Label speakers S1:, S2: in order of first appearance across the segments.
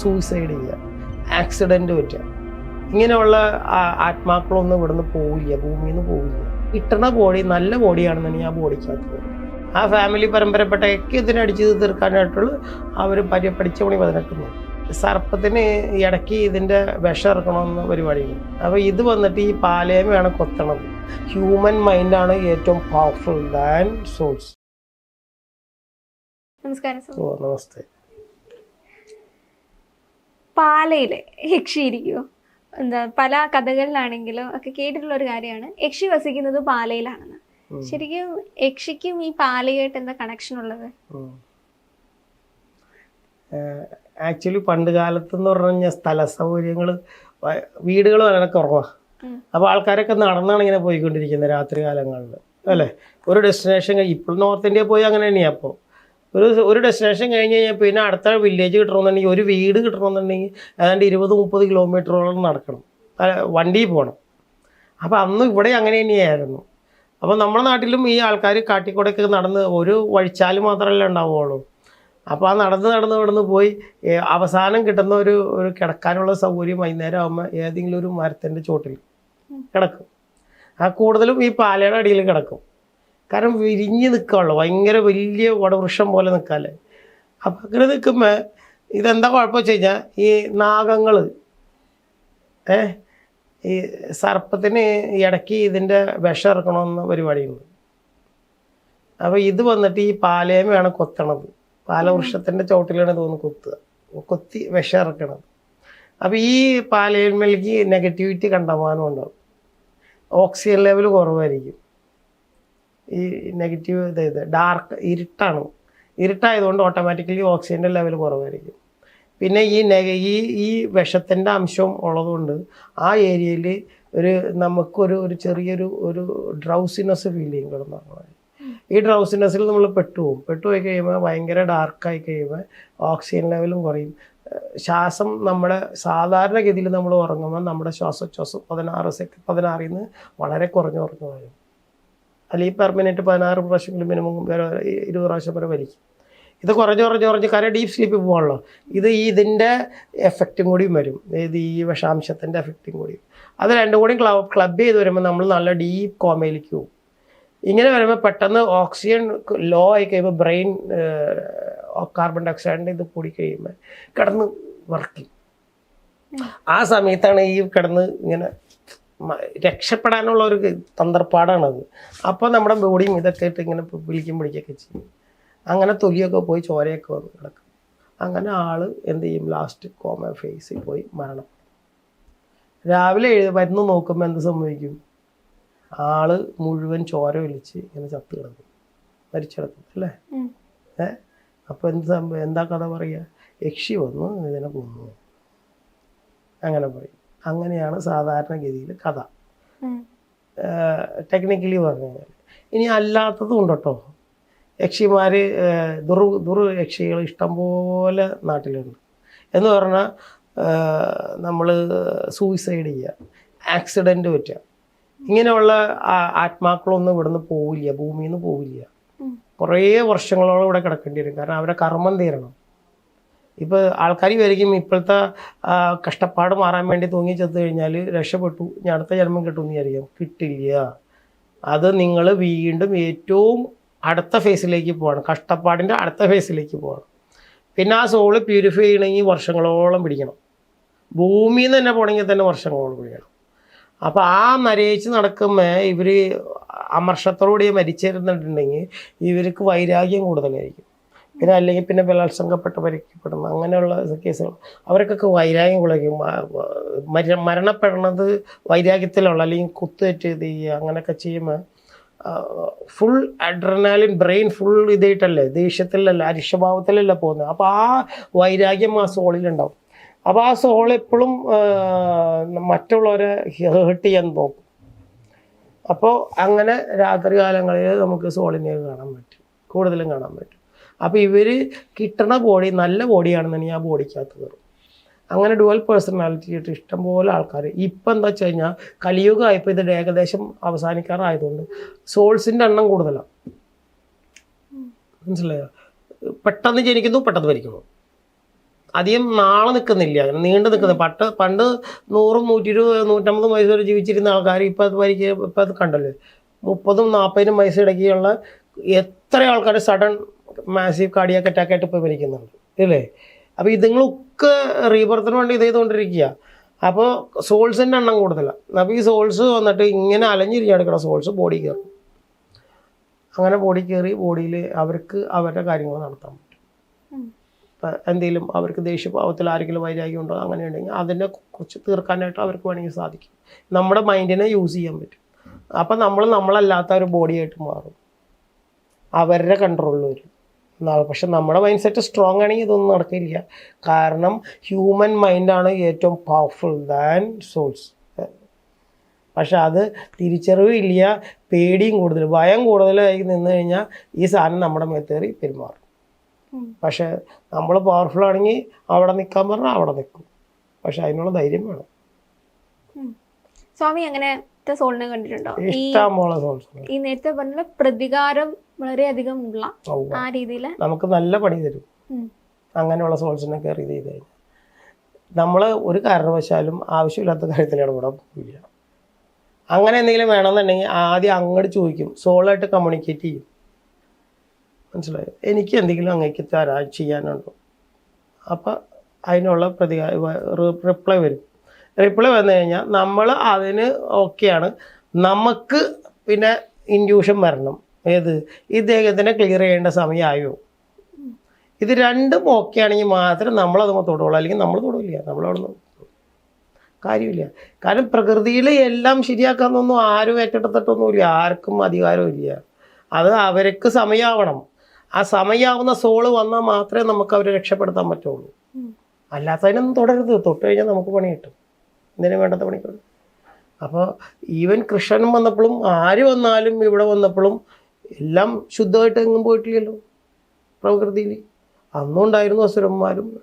S1: Suicide ചെയ്യുക. Accident പറ്റുക. ഇങ്ങനെയുള്ള ആത്മാക്കളൊന്നും ഇവിടുന്ന് പോവില്ല. ഭൂമിയിൽ നിന്ന് പോവില്ല. കിട്ടണ ബോഡി നല്ല ബോഡിയാണെന്നുണ്ടെങ്കിൽ ആ ബോഡിക്കകത്ത് ആ ഫാമിലി പരമ്പരപ്പെട്ടൊക്കെ ഇതിനടിച്ച് തീർക്കാനായിട്ടുള്ള അവർ പരി പഠിച്ച പണി പതിനെട്ടുന്നു സർപ്പത്തിന് ഇടയ്ക്ക് ഇതിന്റെ വിഷം ഇറക്കണമെന്ന പരിപാടിയുണ്ട്. അപ്പോൾ ഇത് വന്നിട്ട് ഈ പാലേമയാണ് കൊത്തണത്. ഹ്യൂമൻ മൈൻഡാണ് ഏറ്റവും പവർഫുൾ ദാൻ സോൾസ്
S2: നമസ്കാരം
S1: ഓ നമസ്തേ.
S2: പാലയിലെ യക്ഷി ഇരിക്കുമോ എന്താ പല കഥകളിലാണെങ്കിലും ഒക്കെ കേട്ടിട്ടുള്ള ഒരു കാര്യമാണ്. യക്ഷി വസിക്കുന്നത് പാലയിലാണെന്ന്. ശരിക്കും യക്ഷിക്കും ഈ പാലയായിട്ട് എന്താ കണക്ഷൻ ഉള്ളത്?
S1: ആക്ച്വലി പണ്ട് കാലത്ത് എന്ന് പറഞ്ഞു കഴിഞ്ഞാൽ സ്ഥല സൗകര്യങ്ങൾ വീടുകൾ വളരെ കുറവാണ് അപ്പോൾ ആൾക്കാരൊക്കെ നടന്നാണ് ഇങ്ങനെ പോയിക്കൊണ്ടിരിക്കുന്നത് രാത്രി കാലങ്ങളിൽ അല്ലേ? ഒരു ഡെസ്റ്റിനേഷൻ ഇപ്പോൾ നോർത്ത് ഇന്ത്യ പോയി അങ്ങനെ തന്നെയാണ് അപ്പോൾ ഒരു ഒരു ഡെസ്റ്റിനേഷൻ കഴിഞ്ഞ് കഴിഞ്ഞാൽ പിന്നെ അടുത്ത വില്ലേജ് കിട്ടണമെന്നുണ്ടെങ്കിൽ ഒരു വീട് കിട്ടണമെന്നുണ്ടെങ്കിൽ ഏതാണ്ട് ഇരുപത് മുപ്പത് കിലോമീറ്ററോളം നടക്കണം. വണ്ടി വണ്ടിയിൽ പോകണം അപ്പോൾ അന്ന് ഇവിടെ അങ്ങനെ തന്നെയായിരുന്നു. അപ്പോൾ നമ്മുടെ നാട്ടിലും ഈ ആൾക്കാർ കാട്ടിക്കൂടെയൊക്കെ നടന്ന് ഒരു വഴിച്ചാൽ മാത്രമല്ലേ ഉണ്ടാവുകയുള്ളൂ അപ്പോൾ ആ നടന്ന് നടന്ന് നടന്ന് പോയി അവസാനം കിട്ടുന്ന ഒരു ഒരു കിടക്കാനുള്ള സൗകര്യം വൈകുന്നേരം ആകുമ്പോൾ ഏതെങ്കിലും ഒരു മരത്തിന്റെ ചോട്ടിൽ കിടക്കും. ആ കൂടുതലും ഈ പാലയുടെ അടിയിൽ കിടക്കും. കാരണം വിരിഞ്ഞ് നിൽക്കുകയുള്ളൂ ഭയങ്കര വലിയ വടവൃക്ഷം പോലെ നിൽക്കാല്ലേ അപ്പം അങ്ങനെ നിൽക്കുമ്പോൾ ഇതെന്താ കുഴപ്പം വെച്ച് കഴിഞ്ഞാൽ ഈ നാഗങ്ങൾ ഏ ഈ സർപ്പത്തിന് ഇടയ്ക്ക് ഇതിന്റെ വിഷം ഇറക്കണമെന്ന പരിപാടിയുണ്ട്. അപ്പോൾ ഇത് വന്നിട്ട് ഈ പാലേമയാണ് കൊത്തണത്. പാലവൃക്ഷത്തിന്റെ ചോട്ടിലാണ് തോന്നുന്നു കൊത്തുക. കൊത്തി വിഷം ഇറക്കണത്. അപ്പോൾ ഈ പാലേമയിലേക്ക് നെഗറ്റിവിറ്റി കണ്ടമാനം ഉണ്ടാവും. ഓക്സിജൻ ലെവൽ കുറവായിരിക്കും. ഈ നെഗറ്റീവ് ഇത് ഇത് ഡാർക്ക് ഇരുട്ടാണ്. ഇരുട്ടായതുകൊണ്ട് ഓട്ടോമാറ്റിക്കലി ഓക്സിജന്റെ ലെവൽ കുറവായിരിക്കും. പിന്നെ ഈ നെഗ ഈ ഈ വിഷത്തിന്റെ അംശം ഉള്ളതുകൊണ്ട് ആ ഏരിയയിൽ ഒരു നമുക്കൊരു ഒരു ചെറിയൊരു ഒരു ഡ്രൗസിനെസ് ഫീൽ ചെയ്യും കിടന്നാണ് ഈ ഡ്രൗസിനെസ്സിൽ നമ്മൾ പെട്ടുപോകും. പെട്ടുപോയി കഴിയുമ്പോൾ ഭയങ്കര ഡാർക്കായി കഴിയുമ്പോൾ ഓക്സിജൻ ലെവലും കുറയും. ശ്വാസം നമ്മുടെ സാധാരണഗതിയിൽ നമ്മൾ ഉറങ്ങുമ്പോൾ നമ്മുടെ ശ്വാസോച്ഛ്വാസം പതിനാറ് സെക്കൻഡ് പതിനാറിൽ നിന്ന് വളരെ കുറഞ്ഞ് കുറഞ്ഞ് വരും അല്ലെങ്കിൽ പെർമനന്റ് പതിനാറ് പ്രാവശ്യമെങ്കിലും മിനിമം ഇരുപത് പ്രാവശ്യം വരെ വലിക്കും. ഇത് കുറഞ്ഞ് കുറഞ്ഞ് കുറഞ്ഞ് കാരണം ഡീപ്പ് സ്ലീപ്പിൽ പോകാണല്ലോ ഇത് ഈ ഇതിന്റെ എഫക്റ്റും കൂടിയും വരും. ഇത് ഈ വിഷാംശത്തിന്റെ എഫക്റ്റും കൂടി അത് രണ്ടും കൂടി ക്ലബ് ക്ലബ് ചെയ്ത് വരുമ്പോൾ നമ്മൾ നല്ല ഡീപ്പ് കോമയിലേക്ക് പോകും. ഇങ്ങനെ വരുമ്പോൾ പെട്ടെന്ന് ഓക്സിജൻ ലോ ആയി കഴിയുമ്പോൾ ബ്രെയിൻ കാർബൺ ഡയോക്സൈഡിന്റെ ഇത് കൂടി കഴിയുമ്പോൾ കിടന്ന് വർക്കും ആ സമയത്താണ് ഈ കിടന്ന് ഇങ്ങനെ രക്ഷപ്പെടാനുള്ള ഒരു തന്ത്രപ്പാടാണത്. അപ്പോൾ നമ്മുടെ ബോഡിയും ഇതൊക്കെ ഇട്ട് ഇങ്ങനെ വിളിക്കും പിടിക്കുകയൊക്കെ ചെയ്യും. അങ്ങനെ തൊലിയൊക്കെ പോയി ചോരയൊക്കെ വന്ന് കിടക്കും. അങ്ങനെ ആൾ എന്ത് ചെയ്യും? ലാസ്റ്റ് കോമ ഫേസിൽ പോയി മരണം. രാവിലെ എഴുതി മരുന്ന് നോക്കുമ്പോൾ എന്ത് സംഭവിക്കും? ആൾ മുഴുവൻ ചോര ഒലിച്ച് ഇങ്ങനെ ചത്ത് കിടക്കും. മരിച്ചു കിടക്കും അല്ലേ ഏ? അപ്പോൾ എന്ത് സംഭവം എന്താ കഥ പറയുക യക്ഷി വന്നു ഇതിനെ കൊന്നു. അങ്ങനെ പറയും അങ്ങനെയാണ് സാധാരണഗതിയിൽ കഥ. ടെക്നിക്കലി പറഞ്ഞു കഴിഞ്ഞാൽ. ഇനി അല്ലാത്തതും ഉണ്ട് കേട്ടോ യക്ഷിമാർ ദുർ ദുർ യക്ഷികൾ ഇഷ്ടംപോലെ നാട്ടിലുണ്ട്. എന്ന് പറഞ്ഞാൽ നമ്മൾ സൂയിസൈഡ് ചെയ്യുക ആക്സിഡന്റ് പറ്റുക. ഇങ്ങനെയുള്ള ആത്മാക്കളൊന്നും ആത്മാക്കളൊന്നും ഇവിടുന്ന് പോവില്ല. ഭൂമിയിൽ നിന്ന് പോവില്ല കുറേ വർഷങ്ങളോളം ഇവിടെ കിടക്കേണ്ടി വരും. കാരണം അവരെ കർമ്മം തീരണം. ഇപ്പോൾ ആൾക്കാർ വിചാരിക്കും ഇപ്പോഴത്തെ കഷ്ടപ്പാട് മാറാൻ വേണ്ടി തൂങ്ങി ചെത്ത് കഴിഞ്ഞാൽ രക്ഷപ്പെട്ടു ഞാൻ അടുത്ത ജന്മം കിട്ടുമെന്ന് വിചാരിക്കും. കിട്ടില്ല. അത് നിങ്ങൾ വീണ്ടും ഏറ്റവും അടുത്ത ഫേസിലേക്ക് പോകണം. കഷ്ടപ്പാടിന്റെ അടുത്ത ഫേസിലേക്ക് പോകണം. പിന്നെ ആ സോൾ പ്യൂരിഫൈ ചെയ്യണമെങ്കിൽ വർഷങ്ങളോളം പിടിക്കണം. ഭൂമിയിൽ നിന്ന് തന്നെ പോകണമെങ്കിൽ തന്നെ വർഷങ്ങളോളം പിടിക്കണം. അപ്പോൾ ആ നരയിച്ച് നടക്കുമ്പോൾ ഇവർ അമർഷത്തോടുകൂടി മരിച്ചിരുന്നിട്ടുണ്ടെങ്കിൽ ഇവർക്ക് വൈരാഗ്യം കൂടുതലായിരിക്കും. പിന്നെ അല്ലെങ്കിൽ പിന്നെ ബലാത്സംഗപ്പെട്ട് പരിക്കപ്പെടുന്ന അങ്ങനെയുള്ള കേസുകൾ. അവർക്കൊക്കെ വൈരാഗ്യം കുളയ്ക്കും മരണപ്പെടുന്നത് വൈരാഗ്യത്തിലുള്ള അല്ലെങ്കിൽ കുത്തേറ്റ് ഇത് ചെയ്യുക അങ്ങനെയൊക്കെ ചെയ്യുമ്പോൾ ഫുൾ അഡ്രനാലിൻ ബ്രെയിൻ ഫുൾ ഇതായിട്ടല്ലേ ദേഷ്യത്തിലല്ല അരിഷഭാവത്തിലല്ല പോകുന്നത്. അപ്പോൾ ആ വൈരാഗ്യം ആ സോളിലുണ്ടാവും അപ്പോൾ ആ സോൾ എപ്പോഴും മറ്റുള്ളവരെ ഹേർട്ട് ചെയ്യാൻ നോക്കും. അപ്പോൾ അങ്ങനെ രാത്രി കാലങ്ങളിൽ നമുക്ക് സോളിനെ കാണാൻ പറ്റും. കൂടുതലും കാണാൻ പറ്റും. അപ്പോൾ ഇവർ കിട്ടണ ബോഡി നല്ല ബോഡിയാണെന്നുണ്ടെങ്കിൽ ആ ബോഡിക്കകത്ത് കയറും അങ്ങനെ ഡുവൽ പേഴ്സണാലിറ്റി ആയിട്ട് ഇഷ്ടംപോലെ ആൾക്കാർ ഇപ്പം എന്താ വെച്ച് കഴിഞ്ഞാൽ കലിയുഗമായപ്പോൾ ഇത് ഏകദേശം അവസാനിക്കാറായതുകൊണ്ട് സോൾസിന്റെ എണ്ണം കൂടുതലാണ് മനസ്സിലായോ? പെട്ടെന്ന് ജനിക്കുന്നു പെട്ടെന്ന് മരിക്കുന്നു. അധികം നാളെ നിൽക്കുന്നില്ല അങ്ങനെ നീണ്ടു നിൽക്കുന്നത് പട്ട് പണ്ട് നൂറും നൂറ്റി ഇരുപത് നൂറ്റമ്പതും വയസ്സ് വരെ ജീവിച്ചിരുന്ന ആൾക്കാർ ഇപ്പം അത് ഭരിക്കുക ഇപ്പം അത് കണ്ടല്ലോ. മുപ്പതും നാൽപ്പതിനും വയസ്സിടയ്ക്കുള്ള എത്ര ആൾക്കാർ സഡൻ മാസീവ് കാർഡിയാക്ക് അറ്റാക്ക് ആയിട്ട് ഇപ്പോൾ മരിക്കുന്നുണ്ട്. ഇല്ലേ? അപ്പോൾ ഇതുങ്ങളൊക്കെ റീബർത്തിന് വേണ്ടി ഇത് ചെയ്തുകൊണ്ടിരിക്കുക. അപ്പോൾ സോൾസിന്റെ എണ്ണം കൂടുതലാണ് അപ്പോൾ ഈ സോൾസ് വന്നിട്ട് ഇങ്ങനെ അലഞ്ഞിരിഞ്ഞെടുക്കണം സോൾസ് ബോഡി കയറും. അങ്ങനെ ബോഡി കയറി ബോഡിയിൽ അവർക്ക് അവരുടെ കാര്യങ്ങൾ നടത്താൻ പറ്റും. ഇപ്പം എന്തെങ്കിലും അവർക്ക് ദേഷ്യഭാവത്തിൽ ആരെങ്കിലും വൈരാഗ്യം ഉണ്ടോ അങ്ങനെ ഉണ്ടെങ്കിൽ അതിനെ കുറിച്ച് തീർക്കാനായിട്ട് അവർക്ക് വേണമെങ്കിൽ സാധിക്കും. നമ്മുടെ മൈൻഡിനെ യൂസ് ചെയ്യാൻ പറ്റും. അപ്പം നമ്മൾ നമ്മളല്ലാത്ത ഒരു ബോഡിയായിട്ട് മാറും. അവരുടെ കൺട്രോളിൽ വരും. പക്ഷെ നമ്മുടെ മൈൻഡ് സെറ്റ് സ്ട്രോങ് ആണെങ്കിൽ ഇതൊന്നും നടക്കില്ല. കാരണം ഹ്യൂമൻ മൈൻഡാണ് ഏറ്റവും പവർഫുൾ ദാൻ സോൾസ് പക്ഷെ അത് തിരിച്ചറിവില്ല പേടിയും കൂടുതൽ. ഭയം കൂടുതലായി നിന്ന് കഴിഞ്ഞാൽ ഈ സാധനം നമ്മുടെ മേത്തേറി പെരുമാറും. പക്ഷെ നമ്മൾ പവർഫുൾ ആണെങ്കിൽ അവിടെ നിൽക്കാൻ പറഞ്ഞാൽ അവിടെ നിൽക്കും. പക്ഷെ അതിനുള്ള ധൈര്യം വേണം.
S2: സ്വാമി അങ്ങനത്തെ സോളിനെ കണ്ടിട്ടുണ്ടോ? ഈ ഈ നേരത്തെ പറഞ്ഞ പ്രതികാരം വളരെയധികം ഉള്ള ആ രീതിയിൽ
S1: നമുക്ക് നല്ല പണി തരും. അങ്ങനെയുള്ള സോൾസിനെ കയറി ചെയ്ത് കഴിഞ്ഞാൽ നമ്മൾ ഒരു കാരണവശാലും ആവശ്യമില്ലാത്ത കാര്യത്തിൽ ഇടപെടാൻ പോവില്ല. അങ്ങനെ എന്തെങ്കിലും വേണമെന്നുണ്ടെങ്കിൽ ആദ്യം അങ്ങോട്ട് ചോദിക്കും. സോളായിട്ട് കമ്മ്യൂണിക്കേറ്റ് ചെയ്യും. മനസ്സിലായോ? എനിക്ക് എന്തെങ്കിലും അങ്ങേക്ക് തരാ ചെയ്യാനുണ്ടോ? അപ്പം അതിനുള്ള പ്രതികാര റിപ്ലൈ വരും. റിപ്ലൈ വന്നു കഴിഞ്ഞാൽ നമ്മൾ അതിന് ഓക്കെയാണ് നമുക്ക് പിന്നെ ഇൻഡ്യൂഷൻ വരണം. ഏത്? ഇദ്ദേഹത്തിനെ ക്ലിയർ ചെയ്യേണ്ട സമയമായോ? ഇത് രണ്ടും ഓക്കെ ആണെങ്കിൽ മാത്രം നമ്മളത് തൊടുള്ളൂ അല്ലെങ്കിൽ നമ്മൾ തൊടില്ല. നമ്മളവിടെ കാര്യമില്ല. കാരണം പ്രകൃതിയിൽ എല്ലാം ശരിയാക്കാമെന്നൊന്നും ആരും ഏറ്റെടുത്തിട്ടൊന്നുമില്ല. ആർക്കും അധികാരമില്ല അത് അവർക്ക് സമയമാവണം ആ സമയമാവുന്ന സോൾ വന്നാൽ മാത്രമേ നമുക്ക് അവരെ രക്ഷപ്പെടുത്താൻ പറ്റുള്ളൂ. അല്ലാത്തതിനൊന്നും തുടരുത്. തൊട്ട് കഴിഞ്ഞാൽ നമുക്ക് പണി കിട്ടും. എന്തിനും വേണ്ടാത്ത പണി അപ്പോൾ ഈവൻ കൃഷ്ണൻ വന്നപ്പോഴും ആര് വന്നാലും ഇവിടെ വന്നപ്പോഴും എല്ലാം ശുദ്ധമായിട്ട് എങ്ങും പോയിട്ടില്ലല്ലോ പ്രകൃതിയിൽ അന്നും ഉണ്ടായിരുന്നു അസുരന്മാരും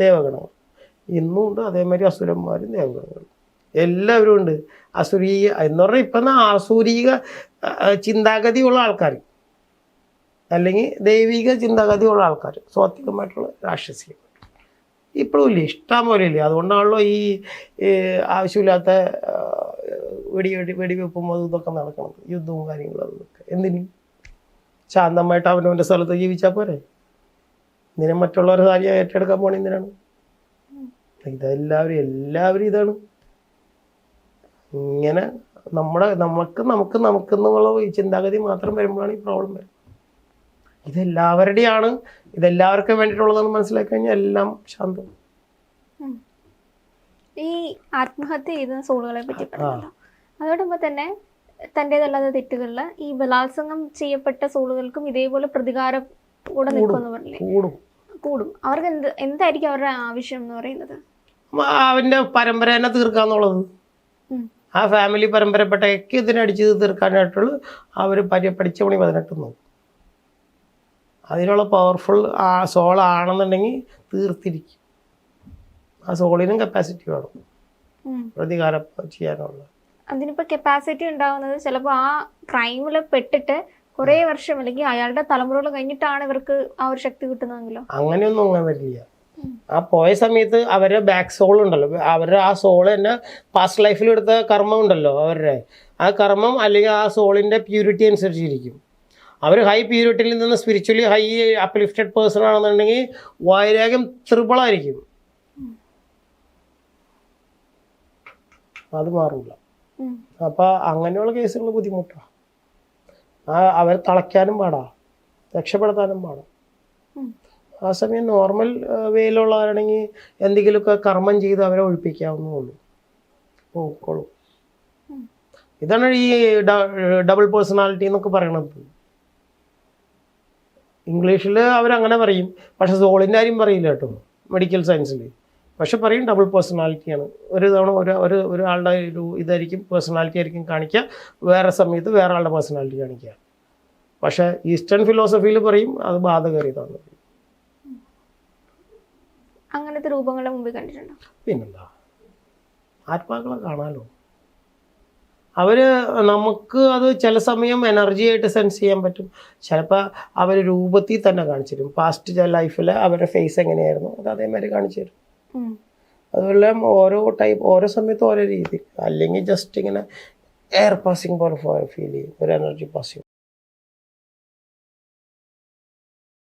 S1: ദേവഗണവും ഇന്നും ഉണ്ട് അതേമാതിരി അസുരന്മാരും ദേവഗണങ്ങളും. എല്ലാവരും ഉണ്ട്. അസുരീക എന്ന് പറഞ്ഞാൽ ഇപ്പം ആസുരീക ചിന്താഗതിയുള്ള ആൾക്കാർ അല്ലെങ്കിൽ ദൈവിക ചിന്താഗതിയുള്ള ആൾക്കാർ സ്വാത്വികമായിട്ടുള്ള രാക്ഷസികൾ. ഇപ്പോഴും ഇല്ല. ഇഷ്ടം പോലെ ഇല്ലേ. അതുകൊണ്ടാണല്ലോ ഈ ആവശ്യമില്ലാത്ത വെടി വെടി വെടിവെപ്പും അതും ഇതൊക്കെ നടക്കണം. യുദ്ധവും കാര്യങ്ങളും അതൊക്കെ. എന്തിന്? ശാന്തമായിട്ട് അവനവന്റെ സ്ഥലത്ത് ജീവിച്ചാൽ പോരെ? ഇതിനെ മറ്റുള്ളവരെ കാര്യം ഏറ്റെടുക്കാൻ പോണ എന്തിനാണ്? ഇതെല്ലാവരും എല്ലാവരും ഇതാണ്. ഇങ്ങനെ നമ്മുടെ നമുക്ക് നമുക്ക് നമുക്ക് എന്നുള്ള ചിന്താഗതി മാത്രം വരുമ്പോഴാണ് ഈ പ്രോബ്ലം വരുന്നത്. ഇതെല്ലാവരുടെയാണ്. ഇതെല്ലാവർക്കും വേണ്ടിയിട്ടുള്ളതെന്ന് മനസ്സിലാക്കി കഴിഞ്ഞാൽ എല്ലാം ശാന്തം
S2: ഈ ആത്മഹത്യ ചെയ്യുന്ന സോളുകളെ പറ്റി പറഞ്ഞല്ലോ. അതോടൊപ്പം തന്നെ തന്റെതല്ലാത്ത തെറ്റുകളിൽ ഈ ബലാത്സംഗം ചെയ്യപ്പെട്ട സോളുകൾക്കും ഇതേപോലെ പ്രതികാരം കൂടെ നിൽക്കുമെന്ന് പറഞ്ഞില്ലേ?
S1: കൂടും.
S2: കൂടും. അവർക്ക് എന്ത് എന്തായിരിക്കും അവരുടെ ആവശ്യം എന്ന് പറയുന്നത്?
S1: അവന്റെ പരമ്പര തന്നെ തീർക്കാന്നുള്ളത്. ആ ഫാമിലി പരമ്പരപ്പെട്ടൊക്കെ ഇതിനടിച്ച് തീർക്കാനായിട്ടുള്ള അവർ പഠിച്ച പണി പതിനെട്ട് നോക്കും അതിനുള്ള പവർഫുൾ ആ സോൾ ആണെന്നുണ്ടെങ്കിൽ തീർത്തിരിക്കും. ആ സോളിനും കപ്പാസിറ്റി വേണം. പ്രതികാരം ചെയ്യാനുള്ള.
S2: അതിനിപ്പോ കപ്പാസിറ്റി ഉണ്ടാവുന്നത് ചിലപ്പോൾ ആ ക്രൈമിൽ പെട്ടിട്ട് കുറെ വർഷം അല്ലെങ്കിൽ അയാളുടെ തലമുറകൾ കഴിഞ്ഞിട്ടാണ് ഇവർക്ക് ആ ഒരു ശക്തി കിട്ടുന്നതെങ്കിലോ?
S1: അങ്ങനെയൊന്നും അങ്ങനെ വരില്ല. ആ പോയ സമയത്ത് അവരുടെ ബാക്ക് സോൾ ഉണ്ടല്ലോ. അവരുടെ ആ സോൾ തന്നെ പാസ്റ്റ് ലൈഫിൽ എടുത്ത കർമ്മം ഉണ്ടല്ലോ അവരുടെ. ആ കർമ്മം അല്ലെങ്കിൽ ആ സോളിന്റെ പ്യൂരിറ്റി അനുസരിച്ചിരിക്കും. അവർ ഹൈ പ്യൂരിറ്റിയിൽ നിന്ന് സ്പിരിച്വലി ഹൈ അപ്ലിഫ്റ്റഡ് പേഴ്സൺ ആണെന്നുണ്ടെങ്കിൽ വൈരാഗ്യം ത്രിപിളായിരിക്കും അത് മാറില്ല
S2: അപ്പൊ
S1: അപ്പോൾ അങ്ങനെയുള്ള കേസുകൾ ബുദ്ധിമുട്ടാണ് ആ അവർ തളയ്ക്കാനും പാടാ. രക്ഷപ്പെടുത്താനും പാടാ. ആ സമയം നോർമൽ വേയിലുള്ളവരാണെങ്കിൽ എന്തെങ്കിലുമൊക്കെ കർമ്മം ചെയ്ത് അവരെ ഒഴിപ്പിക്കാവുന്നേ ഉള്ളൂ. പോയിക്കോളും. ഇതാണ് ഈ ഡബിൾ പേഴ്സണാലിറ്റി എന്നൊക്കെ പറയണത്. ഇംഗ്ലീഷിൽ അവരങ്ങനെ പറയും. പക്ഷെ സോളിന്റെ കാര്യം പറയില്ല കേട്ടോ. മെഡിക്കൽ സയൻസിൽ പക്ഷെ പറയും ഡബിൾ പേഴ്സണാലിറ്റിയാണ് ഒരു തവണ ഒരു ഒരു ഒരാളുടെ ഒരു ഇതായിരിക്കും പേഴ്സണാലിറ്റി ആയിരിക്കും കാണിക്കുക. വേറെ സമയത്ത് വേറെ ആളുടെ പേഴ്സണാലിറ്റി കാണിക്കുക. പക്ഷെ ഈസ്റ്റേൺ ഫിലോസഫിയിൽ പറയും അത് ബാധകരീതാണ്
S2: അങ്ങനത്തെ രൂപങ്ങളെ മുമ്പിൽ കണ്ടിട്ടുണ്ടോ?
S1: പിന്നെന്താ? ആത്മാക്കളെ കാണാലോ. അവർ നമുക്ക് അത് ചില സമയം എനർജി ആയിട്ട് സെൻസ് ചെയ്യാൻ പറ്റും. ചിലപ്പോൾ അവർ രൂപത്തിൽ തന്നെ കാണിച്ചു തരും. പാസ്റ്റ് ലൈഫിൽ അവരുടെ ഫേസ് എങ്ങനെയായിരുന്നു? അത് അതേമാതിരി കാണിച്ചു തരും. അതുപോലെ ഓരോ ടൈപ്പ് ഓരോ സമയത്ത് ഓരോ രീതി. അല്ലെങ്കിൽ ജസ്റ്റ് ഇങ്ങനെ എയർ പാസിങ് പോലെ ഫീൽ ചെയ്യും. ഒരു എനർജി പാസിങ്